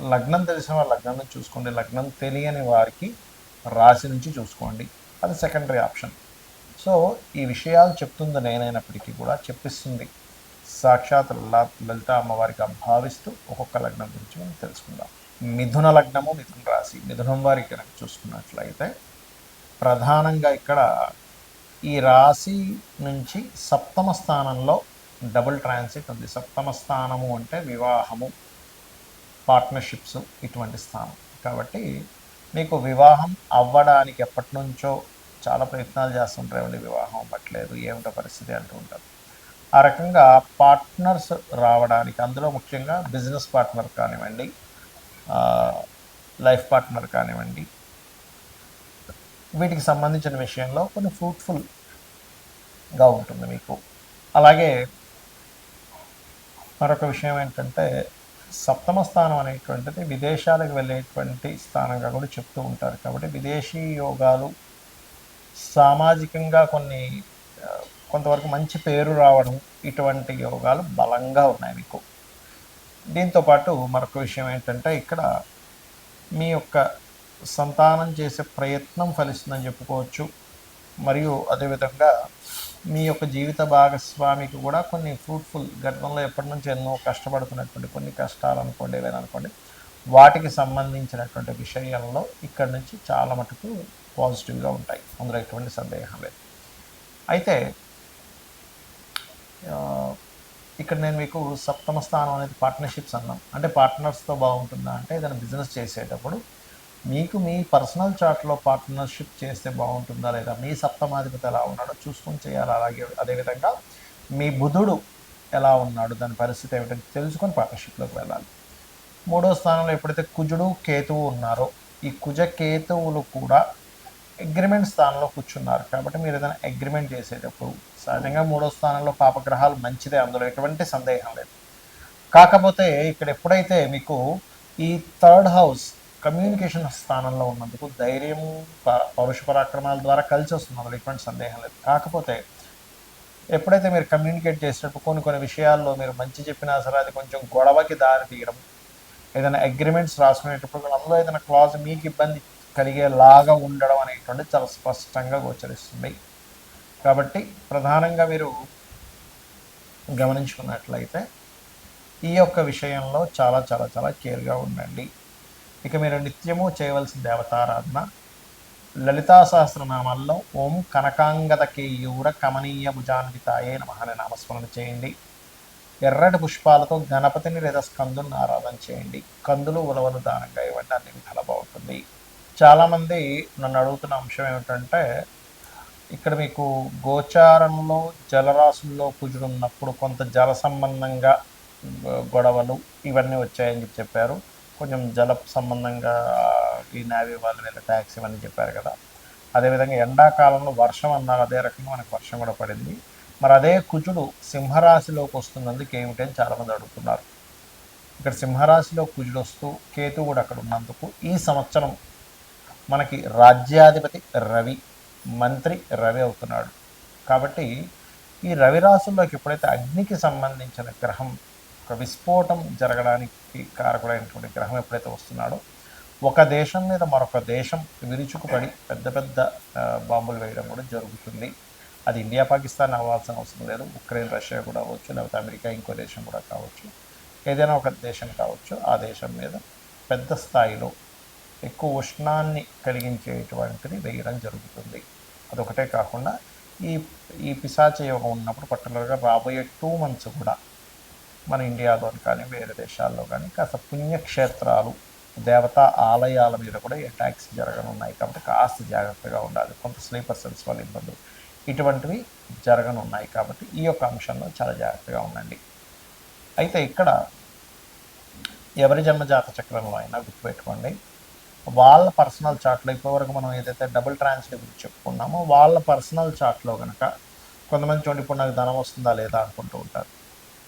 లగ్నం తెలిసిన వారు లగ్నం నుంచి చూసుకోండి. లగ్నం తెలియని వారికి రాశి నుంచి చూసుకోండి. అది సెకండరీ ఆప్షన్ సో ఈ విషయాలు చెప్తుంది నేనైనప్పటికీ కూడా చెప్పిస్తుంది. సాక్షాత్ లలిత అమ్మవారిగా భావిస్తూ ఒక్కొక్క లగ్నం గురించి మనం తెలుసుకుందాం. మిథున లగ్నము మిథున రాశి. మిథునం వారికి కనుక చూసుకున్నట్లయితే ప్రధానంగా ఇక్కడ ఈ రాశి నుంచి సప్తమ స్థానంలో డబుల్ ట్రాన్సిట్ ఉంది. సప్తమ స్థానము అంటే వివాహము. పార్ట్నర్షిప్స్ ఇటువంటి స్థానం. కాబట్టి మీకు వివాహం అవ్వడానికి ఎప్పటి నుంచో చాలా ప్రయత్నాలు చేస్తుంటారండి వివాహం అవ్వట్లేదు ఏమిటో పరిస్థితి అంటూ ఉంటారు. ఆ రకంగా పార్ట్నర్స్ రావడానికి అందులో ముఖ్యంగా బిజినెస్ పార్ట్నర్ కానివ్వండి లైఫ్ పార్ట్నర్ కానివ్వండి వీటికి సంబంధించిన విషయంలో కొన్ని ఫ్రూట్ఫుల్గా ఉంటుంది మీకు. అలాగే మరొక విషయం ఏంటంటే సప్తమ స్థానం అనేటువంటిది విదేశాలకు వెళ్ళేటువంటి స్థానంగా కూడా చెప్తూ ఉంటారు. కాబట్టి విదేశీ యోగాలు సామాజికంగా కొన్ని కొంతవరకు మంచి పేరు రావడం ఇటువంటి యోగాలు బలంగా ఉన్నాయి మీకు. దీంతోపాటు మరొక విషయం ఏంటంటే ఇక్కడ మీ యొక్క సంతానం చేసే ప్రయత్నం ఫలిస్తుందని చెప్పుకోవచ్చు. మరియు అదేవిధంగా మీ యొక్క జీవిత భాగస్వామికి కూడా కొన్ని ఫ్రూట్ఫుల్ గతంలో ఎప్పటి నుంచి ఎన్నో కష్టపడుతున్నటువంటి కొన్ని కష్టాలు అనుకోండి ఏదైనా అనుకోండి వాటికి సంబంధించినటువంటి విషయాలలో ఇక్కడ నుంచి చాలా మటుకు పాజిటివ్గా ఉంటాయి. అందులో ఎటువంటి సందేహం లేదు. అయితే ఇక్కడ నేను మీకు సప్తమ స్థానం అనేది పార్ట్నర్షిప్స్ అన్నాం. అంటే పార్ట్నర్స్తో బాగుంటుందా అంటే ఏదైనా బిజినెస్ చేసేటప్పుడు మీకు మీ పర్సనల్ చార్ట్లో పార్ట్నర్షిప్ చేస్తే బాగుంటుందా లేదా? మీ సప్తమాధిపతి ఎలా ఉన్నాడో చూసుకొని చేయాలి. అలాగే అదేవిధంగా మీ బుధుడు ఎలా ఉన్నాడు? దాని పరిస్థితి ఏమిటని తెలుసుకొని పార్ట్నర్షిప్లోకి వెళ్ళాలి. మూడో స్థానంలో ఎప్పుడైతే కుజుడు కేతువు ఉన్నారో ఈ కుజ కేతువులు కూడా అగ్రిమెంట్ స్థానంలో కూర్చున్నారు. కాబట్టి మీరు ఏదైనా అగ్రిమెంట్ చేసేటప్పుడు సహజంగా మూడో స్థానంలో పాపగ్రహాలు మంచిదే. అందులో ఎటువంటి సందేహం లేదు. కాకపోతే ఇక్కడ ఎప్పుడైతే మీకు ఈ థర్డ్ హౌస్ కమ్యూనికేషన్ స్థానంలో ఉన్నందుకు ధైర్యం ప- పౌరుష పరాక్రమాల ద్వారా కలిసి వస్తుంది. అందులో ఎటువంటి సందేహం లేదు. కాకపోతే ఎప్పుడైతే మీరు కమ్యూనికేట్ చేసేటప్పుడు కొన్ని కొన్ని విషయాల్లో మీరు మంచి చెప్పినా సరే అది కొంచెం గొడవకి దారి తీయడం ఏదైనా అగ్రిమెంట్స్ రాసుకునేటప్పుడు కూడా అందులో ఏదైనా క్లాజ్ మీకు ఇబ్బంది కలిగేలాగా ఉండడం అనేటువంటిది చాలా స్పష్టంగా గోచరిస్తుంది. కాబట్టి ప్రధానంగా మీరు గమనించుకున్నట్లయితే ఈ యొక్క విషయంలో చాలా చాలా చాలా కేర్గా ఉండండి. ఇక మీరు నిత్యము చేయవలసిన దేవతారాధన. లలితా సహస్రనామాల్లో ఓం కనకాంగద కేయూర కమనీయ భుజాన్వితాయే నమ అనే నామస్మరణ చేయండి. ఎర్రటి పుష్పాలతో గణపతిని లేదా స్కందుని ఆరాధన చేయండి. కందులు ఉలవలు దానంగా ఇవ్వండి. అన్ని విధాలు బాగుంటుంది. చాలామంది నన్ను అడుగుతున్న అంశం ఏమిటంటే ఇక్కడ మీకు గోచారంలో జలరాశుల్లో కుజుడున్నప్పుడు కొంత జల సంబంధంగా గొ- గొడవలు ఇవన్నీ వచ్చాయని చెప్పి చెప్పారు. కొంచెం జల సంబంధంగా ఈ నావీ వాళ్ళు వీళ్ళ ట్యాక్స్ ఇవన్నీ చెప్పారు కదా. అదేవిధంగా ఎండాకాలంలో వర్షం అన్నారు అదే రకంగా మనకు వర్షం కూడా పడింది. మరి అదే కుజుడు సింహరాశిలోకి వస్తున్నందుకు ఏమిటి అని చాలామంది అడుగుతున్నారు. ఇక్కడ సింహరాశిలో కుజుడు వస్తూ కేతు కూడా అక్కడ ఉన్నందుకు ఈ సంవత్సరం మనకి రాజ్యాధిపతి రవి మంత్రి రవి అవుతున్నాడు. కాబట్టి ఈ రవి రాశుల్లోకి ఎప్పుడైతే అగ్నికి సంబంధించిన గ్రహం ఒక విస్ఫోటం జరగడానికి కారకుడైనటువంటి గ్రహం ఎప్పుడైతే వస్తున్నాడో ఒక దేశం మీద మరొక దేశం విరుచుకుపడి పెద్ద పెద్ద బాంబులు వేయడం కూడా జరుగుతుంది. అది ఇండియా పాకిస్తాన్ అవ్వాల్సిన అవసరం లేదు. ఉక్రెయిన్ రష్యా కూడా అవ్వచ్చు. లేకపోతే అమెరికా ఇంకో దేశం కూడా కావచ్చు. ఏదైనా ఒక దేశం కావచ్చు. ఆ దేశం మీద పెద్ద స్థాయిలో ఎక్కువ ఉష్ణాన్ని కలిగించేటువంటిది వేయడం జరుగుతుంది. అదొకటే కాకుండా ఈ ఈ పిశాచ యోగం ఉన్నప్పుడు పర్టికులర్గా రాబోయే టూ మంత్స్ కూడా మన ఇండియాలో కానీ వేరే దేశాల్లో కానీ కాస్త పుణ్యక్షేత్రాలు దేవతా ఆలయాల మీద కూడా అటాక్స్ జరగనున్నాయి కాబట్టి కాస్త జాగ్రత్తగా ఉండాలి. కొంత స్లీపర్ సెల్స్ వల్ల ఇబ్బందులు ఇటువంటివి జరగనున్నాయి కాబట్టి ఈ యొక్క అంశంలో చాలా జాగ్రత్తగా ఉండండి. అయితే ఇక్కడ ఎవరి జన్మజాత చక్రంలో అయినా గుర్తుపెట్టుకోండి. వాళ్ళ పర్సనల్ చార్ట్లో ఇప్పటివరకు మనం ఏదైతే డబుల్ ట్రాన్స్లేట్ గురించి చెప్పుకున్నామో వాళ్ళ పర్సనల్ చార్ట్లో కనుక కొంతమంది చూడండి ఇప్పుడు నాకు ధనం వస్తుందా లేదా అనుకుంటూ ఉంటారు.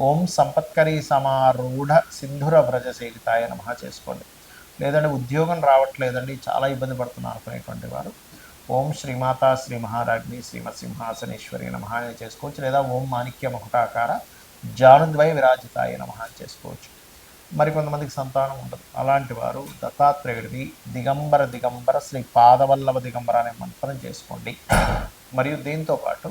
ఓం సంపత్కరీ సమారూఢ సింధుర వ్రజ సేవితాయ నమ చేసుకోండి. లేదంటే ఉద్యోగం రావట్లేదండి చాలా ఇబ్బంది పడుతున్నారు అనుకునేటువంటి వారు. ఓం శ్రీమాత శ్రీ మహారాజ్ని శ్రీమత్ సింహాసనేశ్వరి అని చేసుకోవచ్చు లేదా ఓం మాణిక్య ముఖటాకార జానుద్వయ విరాజితాయ నమ అని చేసుకోవచ్చు. మరి కొంతమందికి సంతానం ఉండదు. అలాంటి వారు దత్తాత్రేయుడిది దిగంబర దిగంబర శ్రీ పాదవల్లభ దిగంబర అనే మంత్రం చేసుకోండి. మరియు దీంతో పాటు